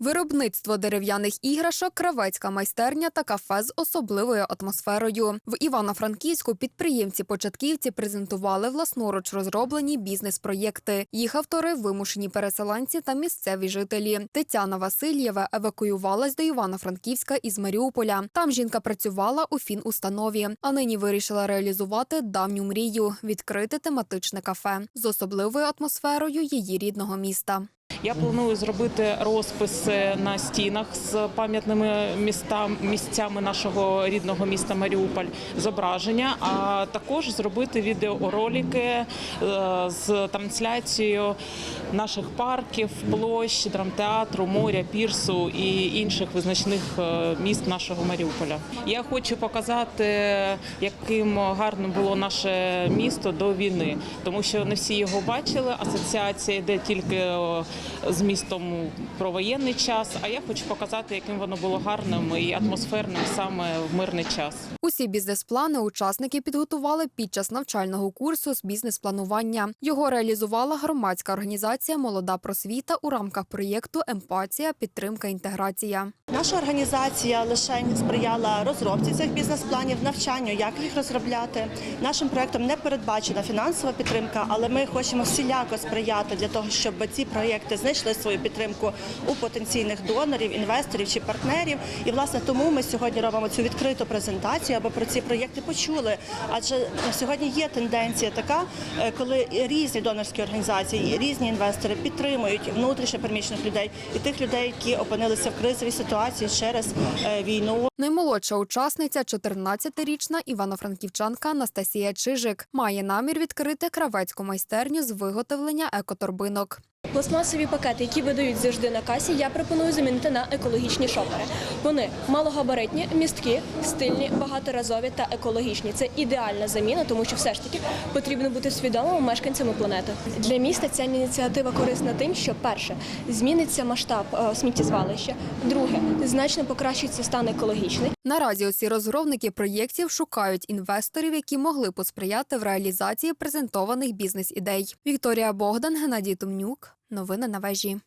Виробництво дерев'яних іграшок, кравецька майстерня та кафе з особливою атмосферою. В Івано-Франківську підприємці-початківці презентували власноруч розроблені бізнес-проєкти. Їх автори вимушені переселенці та місцеві жителі. Тетяна Васильєва евакуювалась до Івано-Франківська із Маріуполя. Там жінка працювала у фінустанові, а нині вирішила реалізувати давню мрію відкрити тематичне кафе з особливою атмосферою її рідного міста. Я планую зробити розписи на стінах з пам'ятними містам, місцями нашого рідного міста Маріуполь, зображення, а також зробити відеоролики е, з трансляцією наших парків, площ, драмтеатру, моря, пірсу і інших визначних е, міст нашого Маріуполя. Я хочу показати, яким гарним було наше місто до війни, тому що не всі його бачили. Асоціація йде тільки е, з містом про воєнний час. А я хочу показати, яким воно було гарним і атмосферним саме в мирний час. Усі бізнес-плани учасники підготували під час навчального курсу з бізнес-планування. Його реалізувала громадська організація Молода просвіта у рамках проєкту Емпатія, підтримка, інтеграція. Наша організація лише сприяла розробці цих бізнес-планів, навчанню, як їх розробляти. Нашим проектом не передбачена фінансова підтримка, але ми хочемо всіляко сприяти для того, щоб ці проєкти знайшли свою підтримку у потенційних донорів, інвесторів чи партнерів. І власне тому ми сьогодні робимо цю відкриту презентацію, аби про ці проєкти почули. Адже сьогодні є тенденція така, е, коли різні донорські організації, різні інвестори підтримують внутрішньо переміщених людей і тих людей, які опинилися в кризовій ситуації через е, війну. Наймолодша учасниця, 14-річна івано-франківчанка Анастасія Чижик, має намір відкрити кравецьку майстерню з виготовлення екоторбинок. Пластмасові пакети, які видають завжди на касі, я пропоную замінити на екологічні шопери. Вони малогабаритні, місткі, стильні, багаторазові та екологічні. Це ідеальна заміна, тому що все ж таки потрібно бути свідомими мешканцями планети. Для міста ця ініціатива корисна тим, що перше зміниться масштаб е, сміттєзвалища, друге значно покращиться стан екологічний. Наразі усі розробники проєктів шукають інвесторів, які могли посприяти в реалізації презентованих бізнес-ідей. Вікторія Богдан, Геннадій Тумнюк. Новини на вежі.